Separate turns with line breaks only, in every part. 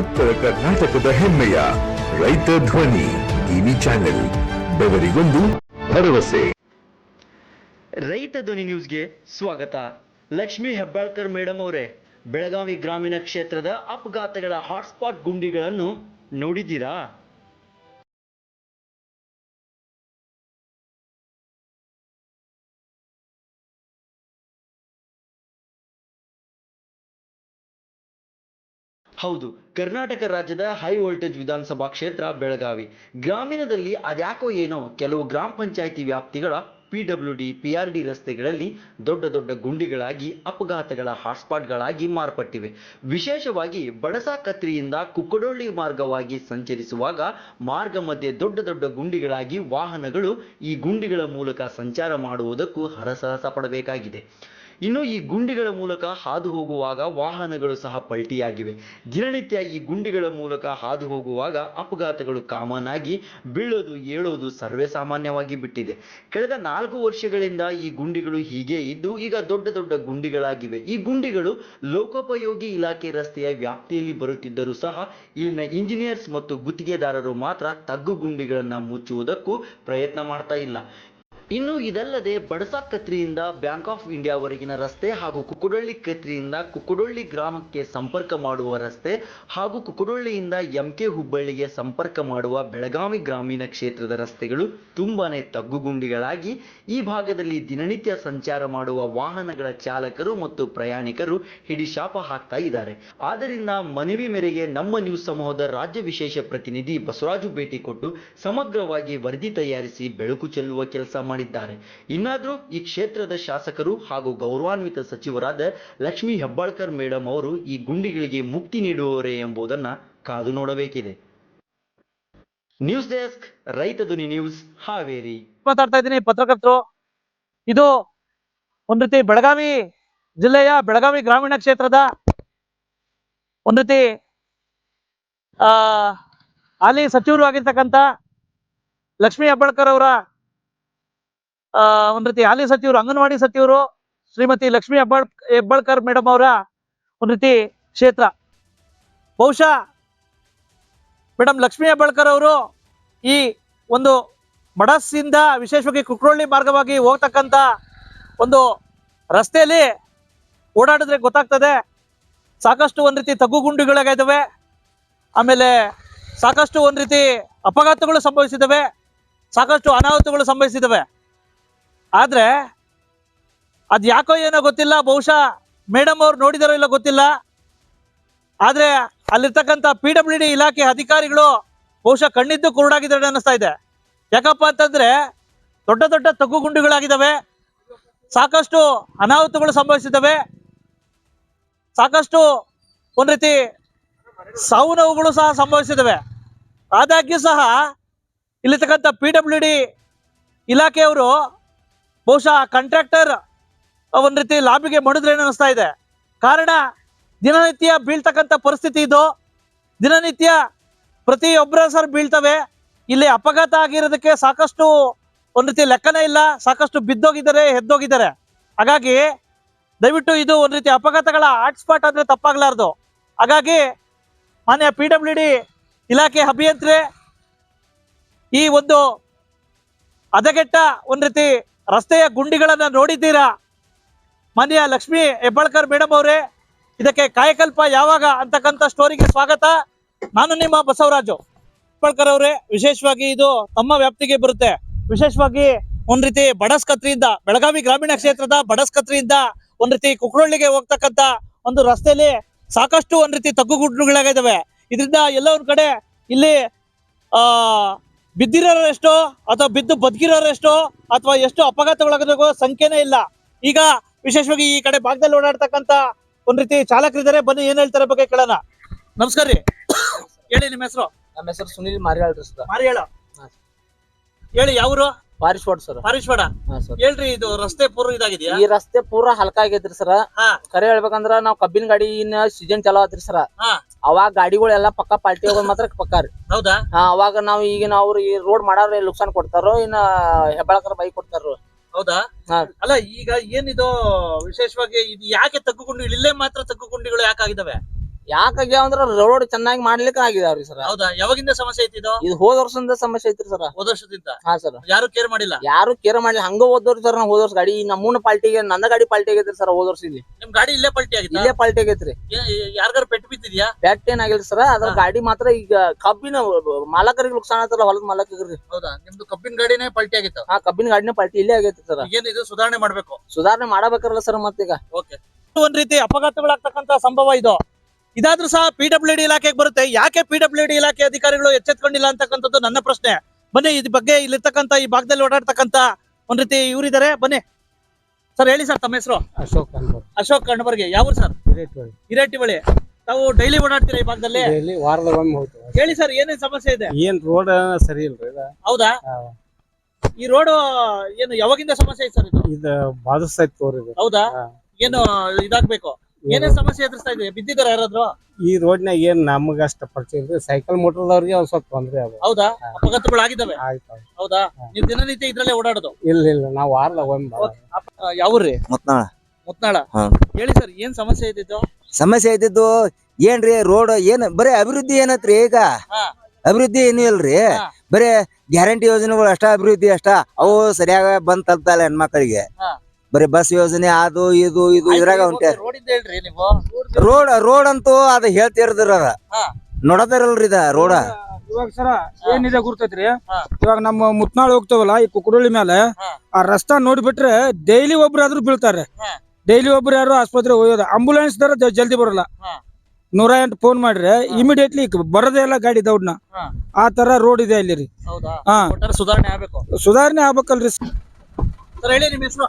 ಉತ್ತರ ಕರ್ನಾಟಕದ ಹೆಮ್ಮೆಯ ರೈತ ಧ್ವನಿ ಟಿವಿ ಚಾನೆಲ್, ಬೆವರಿಗೊಂದು ಭರವಸೆ.
ರೈತ ಧ್ವನಿ ನ್ಯೂಸ್ಗೆ ಸ್ವಾಗತ. ಲಕ್ಷ್ಮಿ ಹೆಬ್ಬಾಳ್ಕರ್ ಮೇಡಮ್ ಅವರೇ, ಬೆಳಗಾವಿ ಗ್ರಾಮೀಣ ಕ್ಷೇತ್ರದ ಅಪಘಾತಗಳ ಹಾಟ್ಸ್ಪಾಟ್ ಗುಂಡಿಗಳನ್ನು ನೋಡಿದ್ದೀರಾ? ಹೌದು, ಕರ್ನಾಟಕ ರಾಜ್ಯದ ಹೈ ವೋಲ್ಟೇಜ್ ವಿಧಾನಸಭಾ ಕ್ಷೇತ್ರ ಬೆಳಗಾವಿ. ಗ್ರಾಮೀಣದಲ್ಲಿ ಅದ್ಯಾಕೋ ಏನೋ, ಕೆಲವು ಗ್ರಾಮ panchayat ವ್ಯಾಪ್ತಿಗಳ P W D P R D ರಸ್ತೆಗಳಲ್ಲಿ ದೊಡ್ಡ ದೊಡ್ಡ ಗುಂಡಿಗಳಾಗಿ, ಅಪಘಾತಗಳ ಹಾಟ್ಸ್ಪಾಟ್ಗಳಾಗಿ ಮಾರ್ಪಟ್ಟಿವೆ. ವಿಶೇಷವಾಗಿ ಬಡಸಾ ಕತ್ರಿಯಿಂದ ಕುಕ್ಕಡೊಳ್ಳಿ ಮಾರ್ಗವಾಗಿ ಸಂಚರಿಸುವಾಗ ಮಾರ್ಗ ಮಧ್ಯೆ ದೊಡ್ಡ ದೊಡ್ಡ ಗುಂಡಿಗಳಾಗಿ ವಾಹನಗಳು ಈ ಗುಂಡಿಗಳ ಮೂಲಕ ಸಂಚಾರ ಮಾಡುವುದಕ್ಕೂ ಹರಸಾಹಸ ಪಡಬೇಕಾಗಿದೆ. ಇನ್ನು ಈ ಗುಂಡಿಗಳ ಮೂಲಕ ಹಾದು ಹೋಗುವಾಗ ವಾಹನಗಳು ಸಹ ಪಲ್ಟಿಯಾಗಿವೆ. ದಿನನಿತ್ಯ ಈ ಗುಂಡಿಗಳ ಮೂಲಕ ಹಾದು ಹೋಗುವಾಗ ಅಪಘಾತಗಳು ಕಾಮನ್ ಆಗಿ ಬೀಳೋದು, ಏಳೋದು ಸರ್ವೇ ಸಾಮಾನ್ಯವಾಗಿ ಬಿಟ್ಟಿದೆ. ಕಳೆದ ನಾಲ್ಕು ವರ್ಷಗಳಿಂದ ಈ ಗುಂಡಿಗಳು ಹೀಗೆ ಇದ್ದು ಈಗ ದೊಡ್ಡ ದೊಡ್ಡ ಗುಂಡಿಗಳಾಗಿವೆ. ಈ ಗುಂಡಿಗಳು ಲೋಕೋಪಯೋಗಿ ಇಲಾಖೆ ರಸ್ತೆಯ ವ್ಯಾಪ್ತಿಯಲ್ಲಿ ಬರುತ್ತಿದ್ದರೂ ಸಹ ಇಲ್ಲಿನ ಇಂಜಿನಿಯರ್ಸ್ ಮತ್ತು ಗುತ್ತಿಗೆದಾರರು ಮಾತ್ರ ತಗ್ಗು ಗುಂಡಿಗಳನ್ನು ಮುಚ್ಚುವುದಕ್ಕೂ ಪ್ರಯತ್ನ ಮಾಡ್ತಾ ಇಲ್ಲ. ಇನ್ನು ಇದಲ್ಲದೆ ಬಡಸಾ ಕತ್ರಿಯಿಂದ ಬ್ಯಾಂಕ್ ಆಫ್ ಇಂಡಿಯಾವರೆಗಿನ ರಸ್ತೆ ಹಾಗೂ ಕುಕ್ಕುಡೊಳ್ಳಿ ಕತ್ರಿಯಿಂದ ಕುಕ್ಕುಡೊಳ್ಳಿ ಗ್ರಾಮಕ್ಕೆ ಸಂಪರ್ಕ ಮಾಡುವ ರಸ್ತೆ ಹಾಗೂ ಕುಕ್ಕುಡೊಳ್ಳಿಯಿಂದ ಎಂ ಕೆ ಹುಬ್ಬಳ್ಳಿಗೆ ಸಂಪರ್ಕ ಮಾಡುವ ಬೆಳಗಾವಿ ಗ್ರಾಮೀಣ ಕ್ಷೇತ್ರದ ರಸ್ತೆಗಳು ತುಂಬಾನೇ ತಗ್ಗುಗುಂಡಿಗಳಾಗಿ ಈ ಭಾಗದಲ್ಲಿ ದಿನನಿತ್ಯ ಸಂಚಾರ ಮಾಡುವ ವಾಹನಗಳ ಚಾಲಕರು ಮತ್ತು ಪ್ರಯಾಣಿಕರು ಹಿಡಿಶಾಪ ಹಾಕ್ತಾ ಇದ್ದಾರೆ. ಆದ್ದರಿಂದ ಮನವಿ ಮೇರೆಗೆ ನಮ್ಮ ನ್ಯೂಸ್ ಸಮೂಹದ ರಾಜ್ಯ ವಿಶೇಷ ಪ್ರತಿನಿಧಿ ಬಸವರಾಜು ಭೇಟಿ ಕೊಟ್ಟು ಸಮಗ್ರವಾಗಿ ವರದಿ ತಯಾರಿಸಿ ಬೆಳಕು ಚೆಲ್ಲುವ ಕೆಲಸ ಮಾಡಿದ್ದಾರೆ. ಇನ್ನಾದರೂ ಈ ಕ್ಷೇತ್ರದ ಶಾಸಕರು ಹಾಗೂ ಗೌರವಾನ್ವಿತ ಸಚಿವರಾದ ಲಕ್ಷ್ಮೀ ಹೆಬ್ಬಾಳ್ಕರ್ ಮೇಡಮ್ ಅವರು ಈ ಗುಂಡಿಗಳಿಗೆ ಮುಕ್ತಿ ನೀಡುವವರೇ ಎಂಬುದನ್ನ ಕಾದು ನೋಡಬೇಕಿದೆ. ನ್ಯೂಸ್ ಡೆಸ್ಕ್, ರೈತ ಧ್ವನಿ ನ್ಯೂಸ್, ಹಾವೇರಿ.
ಮಾತಾಡ್ತಾ ಇದ್ದೀನಿ ಪತ್ರಕರ್ತರು. ಇದು ಒಂದ್ ರೀತಿ ಬೆಳಗಾವಿ ಜಿಲ್ಲೆಯ ಬೆಳಗಾವಿ ಗ್ರಾಮೀಣ ಕ್ಷೇತ್ರದ ಒಂದ್ ರೀತಿ, ಆ ಅಲ್ಲಿ ಸಚಿವರು ಆಗಿರ್ತಕ್ಕಂತ ಲಕ್ಷ್ಮೀ ಹೆಬ್ಬಾಳ್ಕರ್ ಅವರ ಒಂದ್ ರೀತಿ ಹಾಲಿ ಸಚಿವರು ಅಂಗನವಾಡಿ ಸಚಿವರು ಶ್ರೀಮತಿ ಲಕ್ಷ್ಮಿ ಹೆಬ್ಬಾಳ್, ಹೆಬ್ಬಾಳ್ಕರ್ ಮೇಡಮ್ ಅವರ ಒಂದ್ ರೀತಿ ಕ್ಷೇತ್ರ. ಬಹುಶಃ ಮೇಡಮ್ ಲಕ್ಷ್ಮಿ ಹೆಬ್ಬಾಳ್ಕರ್ ಅವರು ಈ ಒಂದು ಮಡಸ್ಸಿಂದ ವಿಶೇಷವಾಗಿ ಕುಕ್ರೋಳ್ಳಿ ಮಾರ್ಗವಾಗಿ ಹೋಗ್ತಕ್ಕಂಥ ಒಂದು ರಸ್ತೆಯಲ್ಲಿ ಓಡಾಡಿದ್ರೆ ಗೊತ್ತಾಗ್ತದೆ. ಸಾಕಷ್ಟು ಒಂದ್ ರೀತಿ ತಗ್ಗು ತಗ್ಗುಗುಂಡಿಗಳಾಗಿದ್ದಾವೆ ಆಮೇಲೆ ಸಾಕಷ್ಟು ಒಂದ್ ರೀತಿ ಅಪಘಾತಗಳು ಸಂಭವಿಸಿದವೆ. ಸಾಕಷ್ಟು ಅನಾಹುತಗಳು ಸಂಭವಿಸಿದವೆ. ಆದ್ರೆ ಅದ್ ಯಾಕೋ ಏನೋ ಗೊತ್ತಿಲ್ಲ, ಬಹುಶಃ ಮೇಡಮ್ ಅವ್ರು ನೋಡಿದಾರೋ ಇಲ್ಲ ಗೊತ್ತಿಲ್ಲ. ಆದ್ರೆ ಅಲ್ಲಿರ್ತಕ್ಕಂಥ ಪಿ ಡಬ್ಲ್ಯೂ ಡಿ ಇಲಾಖೆ ಅಧಿಕಾರಿಗಳು ಬಹುಶಃ ಕಣ್ಣಿದ್ದು ಕುರುಡಾಗಿದ್ದಾರೆ ಅನ್ನಿಸ್ತಾ ಇದೆ. ಯಾಕಪ್ಪ ಅಂತಂದ್ರೆ ದೊಡ್ಡ ದೊಡ್ಡ ತಗ್ಗು ಗುಂಡಿಗಳಾಗಿದ್ದಾವೆ. ಸಾಕಷ್ಟು ಅನಾಹುತಗಳು ಸಂಭವಿಸಿದ್ದಾವೆ. ಸಾಕಷ್ಟು ಒಂದ್ ರೀತಿ ಸಾವು ನೋವುಗಳು ಸಹ ಸಂಭವಿಸಿದ್ದಾವೆ. ಆದಾಗ್ಯೂ ಸಹ ಇಲ್ಲಿರ್ತಕ್ಕಂಥ ಪಿ ಡಬ್ಲ್ಯೂ ಡಿ ಇಲಾಖೆಯವರು ಬಹುಶಃ ಕಾಂಟ್ರಾಕ್ಟರ್ ಒಂದ್ ರೀತಿ ಲಾಬಿಗೆ ಮಣಿದ್ರೆ ಅನಿಸ್ತಾ ಇದೆ? ಕಾರಣ ದಿನನಿತ್ಯ ಬೀಳ್ತಕ್ಕಂಥ ಪರಿಸ್ಥಿತಿ ಇದು. ದಿನನಿತ್ಯ ಪ್ರತಿಯೊಬ್ಬರ ಸರ್ ಬೀಳ್ತವೆ. ಇಲ್ಲಿ ಅಪಘಾತ ಆಗಿರೋದಕ್ಕೆ ಸಾಕಷ್ಟು ಒಂದ್ ರೀತಿ ಲೆಕ್ಕನೇ ಇಲ್ಲ. ಸಾಕಷ್ಟು ಬಿದ್ದೋಗಿದ್ದಾರೆ ಎದ್ದೋಗಿದ್ದಾರೆ ಹಾಗಾಗಿ ದಯವಿಟ್ಟು ಇದು ಒಂದ್ ರೀತಿ ಅಪಘಾತಗಳ ಹಾಟ್ಸ್ಪಾಟ್ ಅಂದ್ರೆ ತಪ್ಪಾಗ್ಲಾರ್ದು. ಹಾಗಾಗಿ ಮಾನ್ಯ ಪಿ ಡಬ್ಲ್ಯೂ ಡಿ ಇಲಾಖೆ ಅಭಿಯಂತ್ರಿ ಈ ಒಂದು ಹದಗೆಟ್ಟ ಒಂದ್ ರೀತಿ ರಸ್ತೆಯ ಗುಂಡಿಗಳನ್ನ ನೋಡಿದ್ದೀರಾ? ಮನೆಯ ಲಕ್ಷ್ಮಿ ಹೆಬ್ಬಾಳ್ಕರ್ ಮೇಡಮ್ ಅವರೇ, ಇದಕ್ಕೆ ಕಾಯಕಲ್ಪ ಯಾವಾಗ ಅಂತಕ್ಕಂಥ ಸ್ಟೋರಿಗೆ ಸ್ವಾಗತ. ನಾನು ನಿಮ್ಮ ಬಸವರಾಜು ಹೆಬ್ಬಾಳ್ಕರ್ ಅವರೇ, ವಿಶೇಷವಾಗಿ ಇದು ತಮ್ಮ ವ್ಯಾಪ್ತಿಗೆ ಬರುತ್ತೆ. ವಿಶೇಷವಾಗಿ ಒಂದ್ ರೀತಿ ಬಡಸ್ಕತ್ರಿಯಿಂದ, ಬೆಳಗಾವಿ ಗ್ರಾಮೀಣ ಕ್ಷೇತ್ರದ ಬಡಸ್ಕತ್ರಿಯಿಂದ ಒಂದ್ ರೀತಿ ಕುಕ್ರೊಳ್ಳಿಗೆ ಹೋಗ್ತಕ್ಕಂತ ಒಂದು ರಸ್ತೆಯಲ್ಲಿ ಸಾಕಷ್ಟು ಒಂದ್ ರೀತಿ ತಗ್ಗುಗುಡ್ಡುಗಳಾಗಿದ್ದಾವೆ ಇದರಿಂದ ಎಲ್ಲ ಒಂದ್ ಕಡೆ ಇಲ್ಲಿ, ಆ ಬಿದ್ದಿರೋರು ಎಷ್ಟೋ ಅಥವಾ ಬಿದ್ದು ಬದುಕಿರೋರು ಎಷ್ಟೋ ಅಥವಾ ಎಷ್ಟು ಅಪಘಾತಗಳಾಗೋದಕ್ಕೋ ಸಂಖ್ಯೆನೇ ಇಲ್ಲ. ಈಗ ವಿಶೇಷವಾಗಿ ಈ ಕಡೆ ಭಾಗದಲ್ಲಿ ಓಡಾಡ್ತಕ್ಕಂತ ಒಂದ್ ರೀತಿ ಚಾಲಕರಿದ್ದಾರೆ. ಬನ್ನಿ ಏನ್ ಹೇಳ್ತಾರೆ ಬಗ್ಗೆ ಕೇಳೋಣ. ನಮಸ್ಕಾರ ರೀ. ಹೇಳಿ ನಿಮ್ಮ ಹೆಸರು?
ನಮ್ಮ ಹೆಸರು ಸುನಿಲ್ ಮಾರಿಯಾಳ್ ರೀ ಸರ್.
ಮಾರಿ ಹೇಳ ಯಾವ್ರು
ಪಾರಿಶ್ವಾಡ್ ಸರ್.
ಪಾರೀಶ್ವಾಡ?
ಹಾ ಸರ್.
ಹೇಳ್ರಿ ಇದು ರಸ್ತೆ ಪೂರ್ವ ಇದಾಗಿದ್ಯಾ?
ಈ ರಸ್ತೆ ಪೂರಾ ಹಲ್ಕ ಆಗೈತ್ರಿ ಸರ್.
ಹಾ.
ಕರೆ ಹೇಳ್ಬೇಕಂದ್ರ ನಾವ್ ಕಬ್ಬಿನ ಗಾಡಿನ ಸೀಸನ್ ಚಾಲು ಆತ್ರಿ ಸರ್.
ಹಾ.
ಅವಾಗ ಗಾಡಿಗಳೆಲ್ಲ ಪಕ್ಕ ಪಾಲ್ಟಿ ಹೋಗೋದ್ ಮಾತ್ರ ಪಕ್ಕ ರೀ.
ಹೌದಾ?
ಹಾ ಅವಾಗ ನಾವ್ ಈಗಿನ ಅವ್ರು ಈ ರೋಡ್ ಮಾಡಾರ ಲುಕ್ಸಾನ್ ಕೊಡ್ತಾರೋ ಇನ್ನ ಹೆಬ್ಬಾಳಕರ ಬೈಕ್ ಕೊಡ್ತಾರೋ.
ಹೌದಾ?
ಹಾ.
ಅಲ್ಲ ಈಗ ಏನಿದು ವಿಶೇಷವಾಗಿ ಇದು ಯಾಕೆ ತಗ್ಗುಗುಂಡಿ ಇಲ್ಲೇ ಮಾತ್ರ ತಗ್ಗುಗುಂಡಿಗಳು ಯಾಕಾಗಿದಾವೆ?
ಯಾಕಾಗ್ಯಾವ ಅಂದ್ರ ರೋಡ್ ಚೆನ್ನಾಗಿ ಮಾಡ್ಲಿಕ್ಕೆ ಆಗಿದಾವ್ರಿ ಸರ್.
ಹೌದಾ? ಯಾವಾಗಿಂದ ಸಮಸ್ಯೆ ಐತಿ ಇದು?
ಇದು ಹೋದ ವರ್ಷದಿಂದ ಸಮಸ್ಯೆ ಐತ್ರಿ ಸರ್.
ಹೋದ ವರ್ಷದಿಂದ?
ಹಾ ಸರ್.
ಯಾರು ಕೇರ್ ಮಾಡಿಲ್ಲ?
ಯಾರು ಕೇರ್ ಮಾಡಿಲ್ಲ ಹಂಗ ಹೋದವ್ರಿ ಸರ್ ನಾವು ಹೋದ ವರ್ಷ ಗಾಡಿ ನಮ್ಮೂನ ಪಾಲ್ಟಿಗೆ ನನ್ನ ಗಾಡಿ ಪಾಲ್ಟಿ ಆಗೈತ್ರಿ ಸರ್ ಹೋದ ವರ್ಷ ಇಲ್ಲಿ.
ನಿಮ್ ಗಾಡಿ ಇಲ್ಲೇ ಪಲ್ಟಿ ಆಗಿದೆ
ಇಲ್ಲೇ ಪಾಲ್ಟಿ ಆಗೈತ್ರಿ.
ಯಾರ್ಗಾರ ಪೆಟ್ಟು ಬಿದ್ದಿದ್ಯಾ?
ಪ್ಯಾಕ್ಟ್ ಏನ್ ಆಗಿಲ್ರಿ ಸರ್. ಅದ್ರ. ಗಾಡಿ ಮಾತ್ರ ಈಗ ಕಬ್ಬಿನ ಮಾಲಕರಿಗೆ ನುಕ್ಸಾನ ಆತಲ್ಲ ಹೊಲದ ಮಾಲಕರಿಗೆ.
ಹೌದಾ? ನಿಮ್ದು ಕಬ್ಬಿನ ಗಾಡಿನೇ ಪಲ್ಟಿ ಆಗಿತ್ತು?
ಹಾ ಕಬ್ಬಿನ ಗಾಡಿನೇ ಪಲ್ಟಿ ಇಲ್ಲೇ ಆಗೈತಿ ಸರ್.
ಏನ್ ಇದು ಸುಧಾರಣೆ ಮಾಡ್ಬೇಕು?
ಸುಧಾರಣೆ ಮಾಡಬೇಕಲ್ಲ ಸರ್ ಮತ್ತೀಗ.
ಓಕೆ ಒಂದ್ ರೀತಿ ಅಪಘಾತಗಳಾಗ್ತಕ್ಕಂತ ಸಂಭವ ಇದು. ಇದಾದ್ರೂ ಸಹ ಪಿ ಡಬ್ಲ್ಯೂ ಡಿ ಇಲಾಖೆಗೆ ಬರುತ್ತೆ. ಯಾಕೆ ಪಿ ಡಬ್ಲ್ಯೂ ಡಿ ಇಲಾಖೆ ಅಧಿಕಾರಿಗಳು ಎಚ್ಚೆತ್ಕೊಂಡಿಲ್ಲ ಅಂತಕ್ಕಂಥದ್ದು ನನ್ನ ಪ್ರಶ್ನೆ. ಬನ್ನಿ ಇದ್ ಬಗ್ಗೆ ಇಲ್ಲಿರ್ತಕ್ಕಂತ ಈ ಭಾಗದಲ್ಲಿ ಓಡಾಡ್ತಕ್ಕಂಥ ಒಂದ್ ರೀತಿ ಇವರಿದ್ದಾರೆ ಬನ್ನಿ. ಸರ್ ಹೇಳಿ ಸರ್ ತಮ್ಮ ಹೆಸರು?
ಅಶೋಕ್
ಅಶೋಕ್ ಕಣ್ಬರ್ಗೆ ಯಾವ ಸರ್? ಹಿರೇಟಿ ಬಳಿ ತಾವು ಡೈಲಿ ಓಡಾಡ್ತೀರಾ ಈ ಭಾಗದಲ್ಲಿ?
ಇಲ್ಲಿ ವಾರದ ಒಮ್ಮೆ ಹೋಗ್ತೀವಿ.
ಹೇಳಿ ಸರ್ ಏನೇನ್ ಸಮಸ್ಯೆ ಇದೆ?
ಏನ್ ರೋಡ್ ಸರಿ ಇಲ್ರಿ ಇದ
ಹೌದಾ. ಈ ರೋಡ್ ಏನು ಯಾವಾಗಿಂದ ಸಮಸ್ಯೆ ಐತೆ ಸರ್ ಇದು?
ಇದ ಬಾಧಿಸ್ತೈತಿ ತೋರಿ ಇದು
ಹೌದಾ?
ಹಾ.
ಏನು ಇದಾಗ್ಬೇಕು? ಏನೇನ್ ಸಮಸ್ಯೆ ಎದುರಿಸ್ತಾ ಇದೆ ಬಿದ್ದಿದ್ದಾರೆ ಯಾರಾದ್ರು?
ಈ ರೋಡ್ನಾಗ ಏನ್ ನಮಗ ಅಷ್ಟ ಪರಿಚಯ ಇಲ್ರಿ. ಸೈಕಲ್ ಮೋಟರ್ದವ್ರಿಗೆ ಒಂದ್ ಸ್ವಲ್ಪ ತೊಂದ್ರೆ ಅದ.
ಹೌದಾ?
ಹಾ.
ಅಪಘಾತಗಳು ಆಗಿದಾವೆ
ಆಯ್ತು
ಹೌದಾ. ನೀವು ದಿನನಿತ್ಯ ಇದ್ರಲ್ಲೇ ಓಡಾಡೋದು?
ಇಲ್ಲ ಇಲ್ಲ. ನಾವ್ ವಾರದ ಒಮ್ಮೆ.
ಯಾವ್ರಿ
ಮುತ್ನಾಳ.
ಮುತ್ನಾಳ.
ಹಾ.
ಹೇಳಿ ಸರ್ ಏನ್ ಸಮಸ್ಯೆ ಇದ್ದಿದ್ದು?
ಸಮಸ್ಯೆ ಇದ್ದಿದ್ದು ಏನ್ರಿ ರೋಡ್ ಏನ್ ಬರೀ ಅಭಿವೃದ್ಧಿ ಏನತ್ರಿ ಈಗ? ಅಭಿವೃದ್ಧಿ ಏನು ಇಲ್ರಿ.
ಬರೇ
ಬರೀ ಗ್ಯಾರಂಟಿ ಯೋಜನೆಗಳು ಅಷ್ಟ ಅಭಿವೃದ್ಧಿ ಅಷ್ಟ. ಅವು ಸರಿಯಾಗ ಬಂದ್ ತಲುಪ್ತಾಯಿಲ್ಲ ಹೆಣ್ಮಕ್ಳಿಗೆ.
ಹಾ.
ಬರೀ ಬಸ್ ಯೋಜನೆ ಅದು ಇದು ಇದು ಇದ್ರಾಗ ಉಂಟೆ
ರೋಡ್ ನೀವು.
ರೋಡ್ ರೋಡ್ ಅಂತೂ ಅದ ಹೇಳ್ತಿರ್ದ್ರ ಅದ.
ಹಾ.
ನೋಡದಿರಲ್ರಿ ಇದ ರೋಡ.
ಇವಾಗ ಸರ ಏನಿದೆ ಗುರ್ತೈತ್ರಿ. ಇವಾಗ ನಮ್ಮ ಮುತ್ನಾಳ್ ಹೋಗ್ತೇವಲ್ಲ ಈ ಕುಕ್ಕಡೋಳಿ ಮೇಲೆ ಆ ರಸ್ತಾ ನೋಡ್ಬಿಟ್ರೆ ಡೈಲಿ ಒಬ್ರಾದ್ರೂ ಬೀಳ್ತಾರೆ.
ಹಾ.
ಡೈಲಿ ಒಬ್ರು ಯಾರು ಆಸ್ಪತ್ರೆ ಹೋಗೋದು. ಆಂಬುಲೆನ್ಸ್ ದರ ಜಲ್ದಿ ಬರಲ್ಲ.
ಹಾ.
ನೂರ ಎಂಟು ಫೋನ್ ಮಾಡ್ರೆ ಇಮಿಡಿಯೇಟ್ಲಿ ಬರೋದೇ ಇಲ್ಲ ಗಾಡಿ ದೌಡ್ನ.
ಹಾ.
ಆ ತರ ರೋಡ್ ಇದೆ ಅಲ್ಲಿ ರೀ.
ಹೌದಾ?
ಹಾ.
ಒಟ್ಟಾರೆ ಸುಧಾರಣೆ ಆಗ್ಬೇಕು.
ಸುಧಾರಣೆ ಆಗ್ಬೇಕಲ್ರಿ
ಸರ್ ಹೇಳಿ ನಿಮ್ಮ ಹೆಸರು?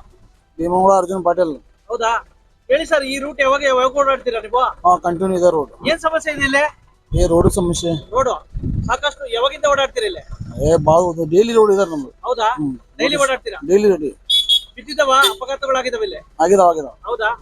ಭೀಮಂಗಳ ಅರ್ಜುನ್ ಪಾಟೀಲ್.
ಹೌದಾ? ಹೇಳಿ ಸರ್ ಈ ರೂಟ್ ಯಾವಾಗ ಯಾವಾಗ ಓಡಾಡ್ತೀರಾ ನೀವು?
ಹಾ ಕಂಟಿನ್ಯೂ ಇದೆ ರೋಡ್
ಏನ್ ಸಮಸ್ಯೆ ಇದೆ ಇಲ್ಲಿ?
ಏ ರೋಡ್ ಸಮಸ್ಯೆ.
ರೋಡ್ ಸಾಕಷ್ಟು ಯಾವಾಗಿಂದ ಓಡಾಡ್ತೀರಾ ಇಲ್ಲಿ?
ಏ ಬಾಳ ಡೈಲಿ ರೋಡ್ ಇದೆ ನಮ್ದು.
ಹೌದಾ. ಡೈಲಿ ಓಡಾಡ್ತೀರಾ?
ಡೈಲಿ ರೋಡ್
ಬಿದ್ದಿದ್ದಾವ? ಅಪಘಾತಗಳಾಗಿದಾವೆ ಇಲ್ಲಿ?
ಆಗಿದಾವ ಆಗಿದಾವ.
ಹೌದಾ?